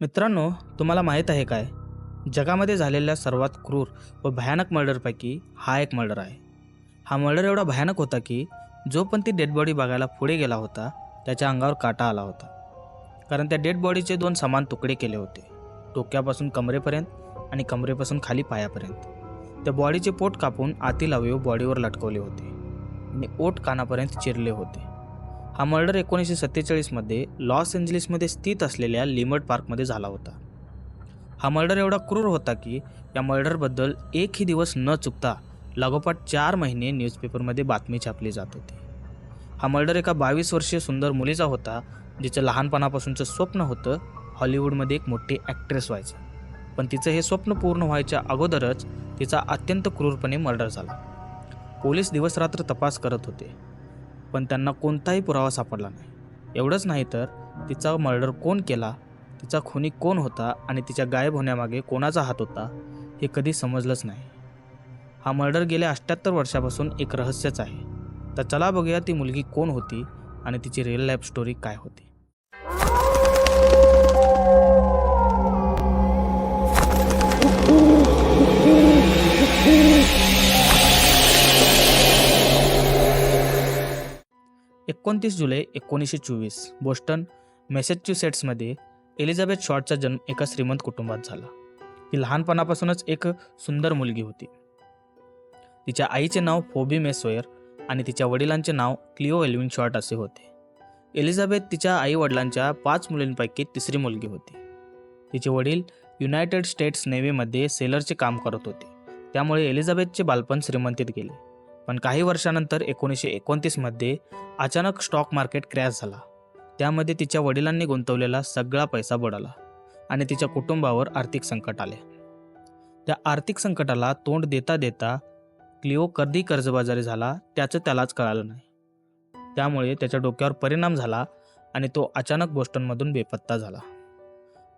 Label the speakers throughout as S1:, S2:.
S1: मित्रांनो तुम्हाला माहीत आहे काय? जगामध्ये झालेल्या सर्वात क्रूर व भयानक मर्डरपैकी हा एक मर्डर आहे. हा मर्डर एवढा भयानक होता की जो पण ती डेड बॉडी बघायला पुढे गेला होता त्याच्या अंगावर काटा आला होता. कारण त्या डेड बॉडीचे दोन समान तुकडे केले होते. डोक्यापासून कमरेपर्यंत आणि कमरेपासून खाली पायापर्यंत. त्या बॉडीचे पोट कापून आतील अवयव बॉडीवर लटकवले होते आणि ओट कानापर्यंत चिरले होते. हा मर्डर एकोणीसशे सत्तेचाळीसमध्ये लॉस एंजलिसमध्ये स्थित असलेल्या लिमर्ड पार्कमध्ये झाला होता. हा मर्डर एवढा क्रूर होता की या मर्डरबद्दल एकही दिवस न चुकता लागोपाठ चार महिने न्यूजपेपरमध्ये बातमी छापली जात होती. हा मर्डर एका बावीस वर्षीय सुंदर मुलीचा होता जिचं लहानपणापासूनचं स्वप्न होतं हॉलिवूडमध्ये एक मोठी ॲक्ट्रेस व्हायचं. पण तिचं हे स्वप्न पूर्ण व्हायच्या अगोदरच तिचा अत्यंत क्रूरपणे मर्डर झाला. पोलीस दिवसरात्र तपास करत होते. पण त्यांना कोणताही पुरावा सापडला नाही. एवढंच नाही तर तिचा मर्डर कोण केला तिचा खुनी कोण होता आणि तिच्या गायब होण्यामागे कोणाचा हात होता हे कधी समजलंच नाही. हा मर्डर गेल्या अठ्ठ्याहत्तर वर्षापासून एक रहस्यच आहे. तर चला बघूया ती मुलगी कोण होती आणि तिची रिअल लाईफ स्टोरी काय होती. एकोणतीस जुलै एकोणीसशे चोवीस बोस्टन मॅसेच्युसेट्समध्ये एलिझाबेथ शॉर्टचा जन्म एका श्रीमंत कुटुंबात झाला. ती लहानपणापासूनच एक सुंदर मुलगी होती. तिच्या आईचे नाव फोबी मेसोयर आणि तिच्या वडिलांचे नाव क्लिओ एल्विन शॉर्ट असे होते. एलिझाबेथ तिच्या आई वडिलांच्या पाच मुलींपैकी तिसरी मुलगी होती. तिचे वडील युनायटेड स्टेट्स नेव्हीमध्ये सेलरचे काम करत होते. त्यामुळे एलिझाबेथचे बालपण श्रीमंतीत गेले. पण काही वर्षानंतर एकोणीसशे एकोणतीसमध्ये अचानक स्टॉक मार्केट क्रॅश झाला. त्यामध्ये तिच्या वडिलांनी गुंतवलेला सगळा पैसा बुडाला आणि तिच्या कुटुंबावर आर्थिक संकट आले. त्या आर्थिक संकटाला तोंड देता देता क्लिओ कधी कर्जबाजारी झाला त्याचं त्यालाच कळालं नाही. त्यामुळे त्याच्या डोक्यावर परिणाम झाला आणि तो अचानक बोस्टनमधून बेपत्ता झाला.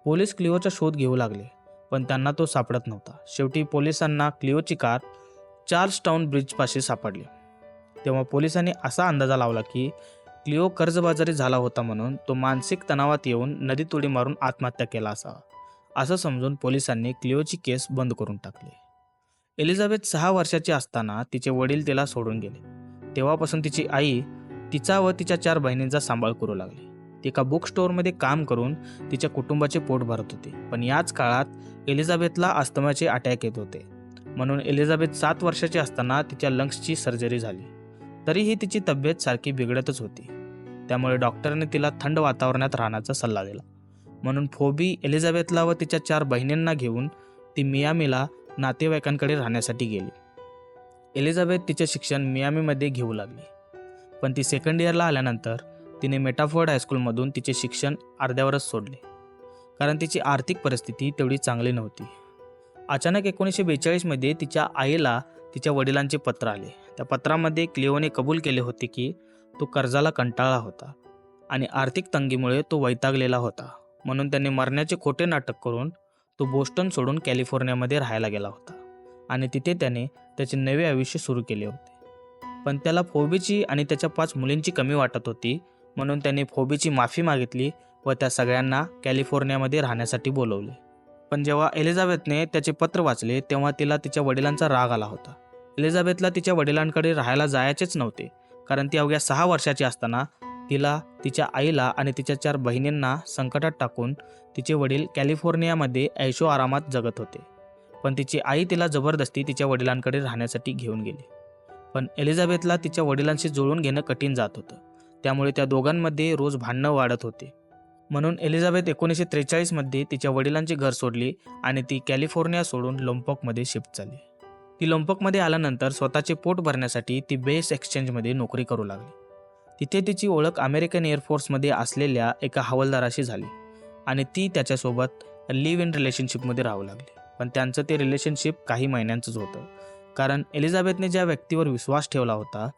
S1: पोलीस क्लिओचा शोध घेऊ लागले पण त्यांना तो सापडत नव्हता. शेवटी पोलिसांना क्लिओची कार चार्ल्स टाउन ब्रिजपाशी सापडली. तेव्हा पोलिसांनी असा अंदाजा लावला की क्लिओ कर्जबाजारी झाला होता म्हणून तो मानसिक तणावात येऊन नदीत उडी मारून आत्महत्या केला असावा असं समजून पोलिसांनी क्लिओची केस बंद करून टाकली. एलिझाबेथ सहा वर्षाची असताना तिचे वडील तिला सोडून गेले. तेव्हापासून तिची आई तिचा व तिच्या चार बहिणींचा सांभाळ करू लागली. ती एका बुक स्टोअरमध्ये काम करून तिच्या कुटुंबाचे पोट भरत होती. पण याच काळात एलिझाबेथला अस्तमाचे अटॅक येत होते. म्हणून एलिझाबेथ सात वर्षाची असताना तिच्या लंग्सची सर्जरी झाली. तरीही तिची तब्येत सारखी बिघडतच होती. त्यामुळे डॉक्टरने तिला थंड वातावरणात राहण्याचा सल्ला दिला. म्हणून फोबी एलिझाबेथला व तिच्या चार बहिणींना घेऊन ती मियामीला नातेवाईकांकडे राहण्यासाठी गेली. एलिझाबेथ तिचे शिक्षण मियामीमध्ये घेऊ लागली. पण ती सेकंड इयरला आल्यानंतर तिने मेटाफोर्ड हायस्कूलमधून तिचे शिक्षण अर्ध्यावरच सोडले. कारण तिची आर्थिक परिस्थिती तेवढी चांगली नव्हती. अचानक एकोणीसशे बेचाळीसमध्ये तिच्या आईला तिच्या वडिलांचे पत्र आले. त्या पत्रामध्ये क्लिओने कबूल केले होते की तो कर्जाला कंटाळला होता आणि आर्थिक तंगीमुळे तो वैतागलेला होता. म्हणून त्याने मरण्याचे खोटे नाटक करून तो बोस्टन सोडून कॅलिफोर्नियामध्ये राहायला गेला होता आणि तिथे त्याने त्याचे नवे आयुष्य सुरू केले होते. पण त्याला फोबीची आणि त्याच्या पाच मुलींची कमी वाटत होती म्हणून त्याने फोबीची माफी मागितली व त्या सगळ्यांना कॅलिफोर्नियामध्ये राहण्यासाठी बोलवले. पण जेव्हा एलिझाबेथने त्याचे पत्र वाचले तेव्हा तिला तिच्या वडिलांचा राग आला होता. एलिझाबेथला तिच्या वडिलांकडे राहायला जायचेच नव्हते कारण ती अवघ्या सहा वर्षाची असताना तिला तिच्या आईला आणि तिच्या चार बहिणींना संकटात टाकून तिचे वडील कॅलिफोर्नियामध्ये ऐशो आरामात जगत होते. पण तिची आई तिला जबरदस्ती तिच्या वडिलांकडे राहण्यासाठी घेऊन गेली. पण एलिझाबेथला तिच्या वडिलांशी जुळून घेणं कठीण जात होतं. त्यामुळे त्या दोघांमध्ये रोज भांडणं वाढत होते. म्हणून एलिझाबेथ एकोणीसशे त्रेचाळीसमध्ये तिच्या वडिलांचे घर सोडली आणि ती कॅलिफोर्निया सोडून लोम्पॉकमध्ये शिफ्ट झाली. ती लोम्पॉकमध्ये आल्यानंतर स्वतःचे पोट भरण्यासाठी ती बेस एक्सचेंजमध्ये नोकरी करू लागली. तिथे तिची ओळख अमेरिकन एअरफोर्समध्ये असलेल्या एका हवालदाराशी झाली आणि ती त्याच्यासोबत लिव्ह इन रिलेशनशिपमध्ये राहू लागली. पण त्यांचं ते रिलेशनशिप काही महिन्यांचंच होतं. कारण एलिझाबेथने ज्या व्यक्तीवर विश्वास ठेवला होता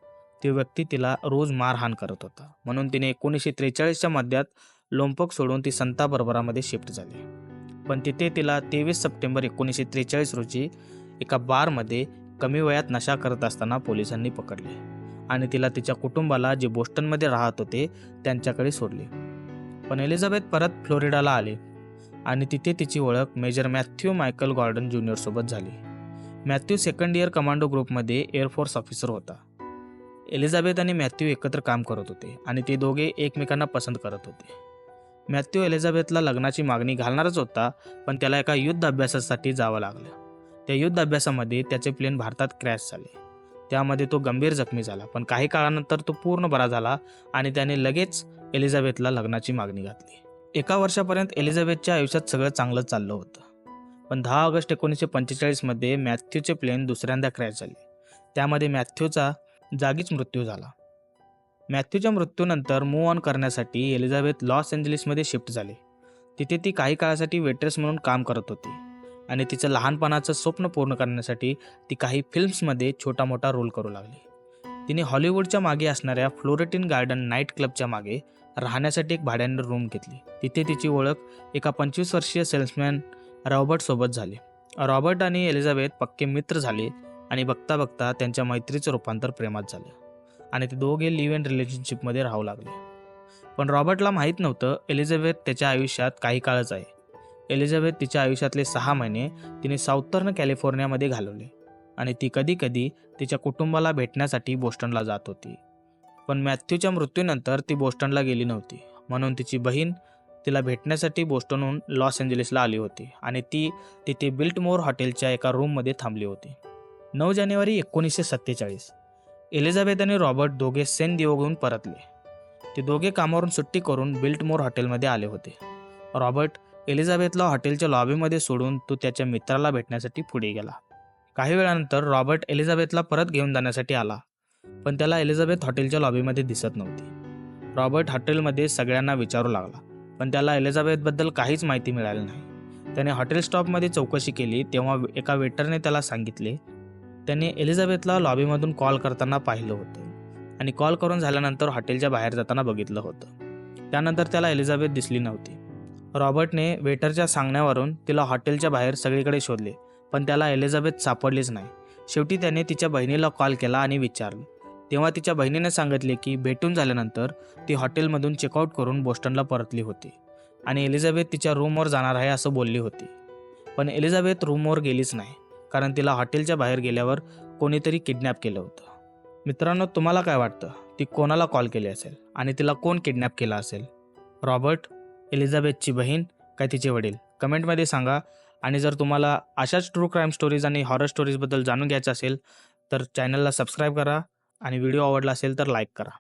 S1: ते व्यक्ती तिला रोज मारहाण करत होता. म्हणून तिने एकोणीसशे त्रेचाळीसच्या मध्यात लोंपक सोडून ती संता बर्बरामध्ये शिफ्ट झाली. पण तिथे तिला तेवीस सप्टेंबर एकोणीसशे त्रेचाळीस रोजी एका बारमध्ये कमी वयात नशा करत असताना पोलिसांनी पकडले आणि तिला तिच्या कुटुंबाला जे बोस्टनमध्ये राहत होते त्यांच्याकडे सोडले. पण एलिझाबेथ परत फ्लोरिडाला आले आणि तिथे तिची ओळख मेजर मॅथ्यू मायकल गॉर्डन ज्युनियरसोबत झाली. मॅथ्यू सेकंड इयर कमांडो ग्रुपमध्ये एअरफोर्स ऑफिसर होता. एलिझाबेथ आणि मॅथ्यू एकत्र काम करत होते आणि ते दोघे एकमेकांना पसंत करत होते. मॅथ्यू एलिझाबेथला लग्नाची मागणी घालणारच होता पण त्याला एका युद्ध अभ्यासासाठी जावं लागलं. त्या युद्ध अभ्यासामध्ये त्याचे प्लेन भारतात क्रॅश झाले. त्यामध्ये तो गंभीर जखमी झाला पण काही काळानंतर तो पूर्ण बरा झाला आणि त्याने लगेच एलिझाबेथला लग्नाची मागणी घातली. एका वर्षापर्यंत एलिझाबेथच्या आयुष्यात सगळं चांगलं चाललं होतं. पण दहा ऑगस्ट एकोणीसशे पंचेचाळीसमध्ये मॅथ्यूचे प्लेन दुसऱ्यांदा क्रॅश झाले. त्यामध्ये मॅथ्यूचा जागीच मृत्यू झाला. मॅथ्यूच्या मृत्यूनंतर मूव्ह ऑन करण्यासाठी एलिझाबेथ लॉस एंजलिसमध्ये शिफ्ट झाली. तिथे ती काही काळासाठी वेट्रेस म्हणून काम करत होती आणि तिचं लहानपणाचं स्वप्न पूर्ण करण्यासाठी ती काही फिल्म्समध्ये छोटा मोठा रोल करू लागली. तिने हॉलिवूडच्या मागे असणाऱ्या फ्लोरेटिन गार्डन नाईट क्लबच्या मागे राहण्यासाठी एक भाड्यानं रूम घेतली. तिथे तिची ओळख एका पंचवीस वर्षीय सेल्समॅन रॉबर्टसोबत झाली. रॉबर्ट आणि एलिझाबेथ पक्के मित्र झाले आणि बघता बघता त्यांच्या मैत्रीचं रूपांतर प्रेमात झालं. आणि ते दोघे लिव्ह अँड रिलेशनशिपमध्ये राहू लागले. पण रॉबर्टला माहीत नव्हतं एलिझाबेथ त्याच्या आयुष्यात काही काळच आहे. एलिझाबेथ तिच्या आयुष्यातले सहा महिने तिने साऊथर्न कॅलिफोर्नियामध्ये घालवले आणि ती कधी कधी तिच्या कुटुंबाला भेटण्यासाठी बोस्टनला जात होती. पण मॅथ्यूच्या मृत्यूनंतर ती बोस्टनला गेली नव्हती. म्हणून तिची बहीण तिला भेटण्यासाठी बोस्टनहून लॉस एंजलिसला आली होती आणि ती तिथे बिल्टमोर हॉटेलच्या एका रूममध्ये थांबली होती. नऊ जानेवारी एकोणीसशे सत्तेचाळीस एलिझाबेथ आणि रॉबर्ट दोघे सेन दिवोगहून परतले. ते दोघे कामावरून सुट्टी करून बिल्टमोर हॉटेलमध्ये आले होते. रॉबर्ट एलिझाबेथला हॉटेलच्या लॉबीमध्ये सोडून तो त्याच्या मित्राला भेटण्यासाठी पुढे गेला. काही वेळानंतर रॉबर्ट एलिझाबेथला परत घेऊन जाण्यासाठी आला पण त्याला एलिझाबेथ हॉटेलच्या लॉबीमध्ये दिसत नव्हती. रॉबर्ट हॉटेलमध्ये सगळ्यांना विचारू लागला पण त्याला एलिझाबेथबद्दल काहीच माहिती मिळाली नाही. त्याने हॉटेल स्टॉपमध्ये चौकशी केली तेव्हा एका वेटरने त्याला सांगितले त्याने एलिझाबेथला लॉबीमधून कॉल करताना पाहिलं होतं. आणि कॉल करून झाल्यानंतर हॉटेलच्या बाहेर जाताना बघितलं होतं. त्यानंतर त्याला एलिझाबेथ दिसली नव्हती. रॉबर्टने वेटरच्या सांगण्यावरून तिला हॉटेलच्या बाहेर सगळीकडे शोधले पण त्याला एलिझाबेथ सापडलीच नाही. शेवटी त्याने तिच्या बहिणीला कॉल केला आणि विचारलं. तेव्हा तिच्या बहिणीने सांगितले की भेटून झाल्यानंतर ती हॉटेलमधून चेकआउट करून बोस्टनला परतली होती आणि एलिझाबेथ तिच्या रूमवर जाणार आहे असं बोलली होती. पण एलिझाबेथ रूमवर गेलीच नाही. कारण तिला हॉटेलच्या बाहेर गेल्यावर कोणीतरी किडनॅप केलं होतं. मित्रांनो तुम्हाला काय वाटतं? ती कोणाला कॉल केली असेल? आणि तिला कोण किडनॅप केला असेल? रॉबर्ट एलिझाबेथची बहीण काय तिचे वडील? कमेंटमध्ये सांगा. आणि जर तुम्हाला अशाच ट्रू क्राईम स्टोरीज आणि हॉरर स्टोरीजबद्दल जाणून घ्यायचं असेल तर चॅनलला सबस्क्राईब करा. आणि व्हिडिओ आवडला असेल तर लाईक करा.